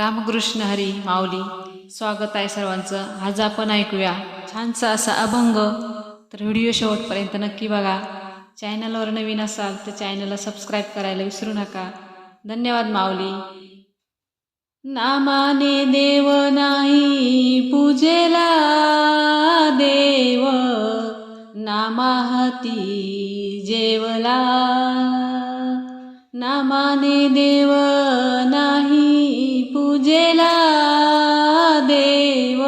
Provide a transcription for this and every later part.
रामकृष्ण हरी माऊली स्वागत आहे सर्वांचं. आज आपण ऐकूया छानसा असा अभंग. तर व्हिडिओ शेवटपर्यंत नक्की बघा. चॅनलवर नवीन असाल तर चॅनलला सबस्क्राईब करायला विसरू नका. धन्यवाद माऊली. नामाने देव नाही पूजेला देव. नामाहती जेवला. नामाने देव नाही पूजेला देव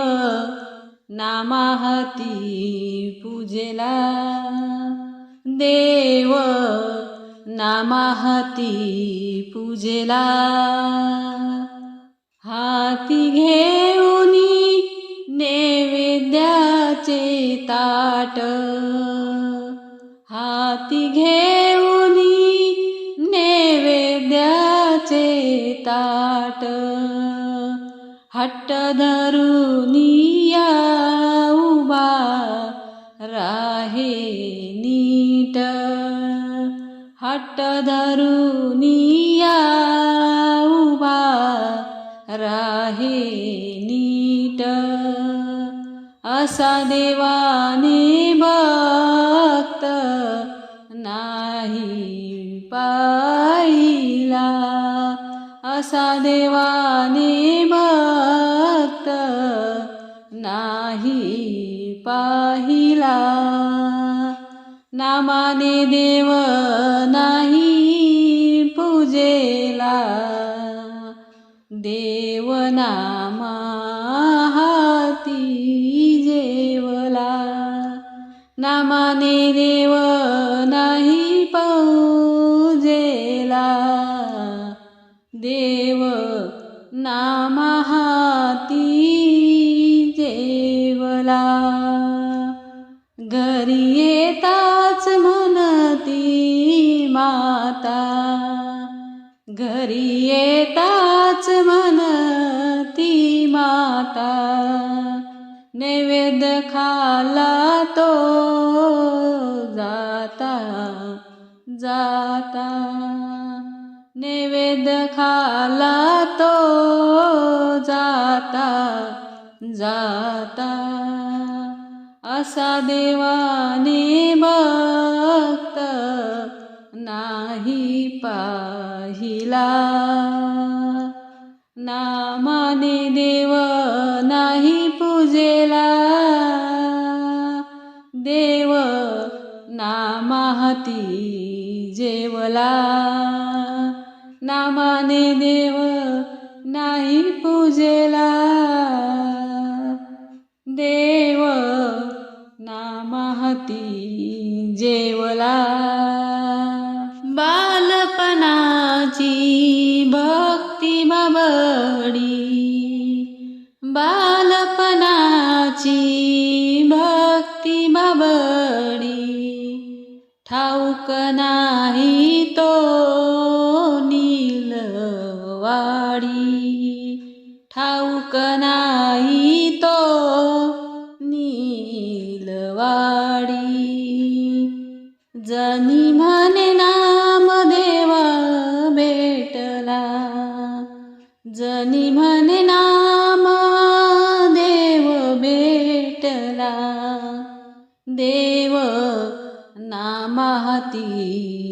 नामाहती पूजेला देव नामाहती पूजेला. हाती घेऊन नैवेद्याचे ताट हाती घेऊन नैवेद्याचे ताट. हट्ट धरुनिया उभा राहे नीट। हट्ट धरुनिया उभा राहे नीट। असा देवाने भक्त नाही असा देवाने भक्त नाही पाहिला. नामाने देव नाही पूजेला. देव नामा हाती जेवला. नामाने देव नाही पूजेला. देव नामाहाती देवला जेवला. घरी येताच म्हणती माता. घरी येताच म्हणती माता. नैवेद्य खाला तो जाता जाता. नैवेद्य खाला तो जाता जाता। असा देवाने भक्त नाही पाहिला। नामाने देव नाही पूजेला। देव नामाहती नामाने देव नाही पूजेला. देव नामाहती जेवला. बालपणाची भक्ती बाबडी. बालपणाची भक्ती बाबडी. ठाऊक नाही तो ठाऊक नाही तो नीलवाडी. जनी म्हणे नाम देवा भेटला. जनी म्हणे नाम देव भेटला. देव नामाहती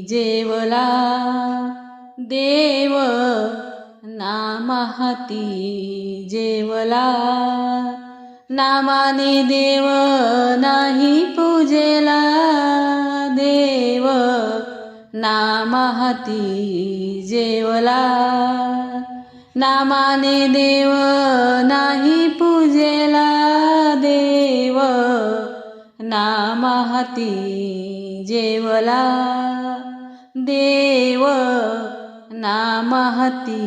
जेवला. देव नामाहती जेवला. नामाने देव नाही पूजेला. देव नामाहती जेवला. नामाने देव नाही पूजेला. देव नामाहती जेवला. देव नामाहती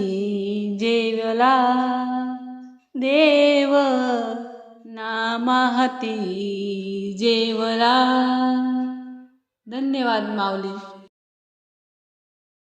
जेवला. देव नामाहती जेवला. धन्यवाद माऊली.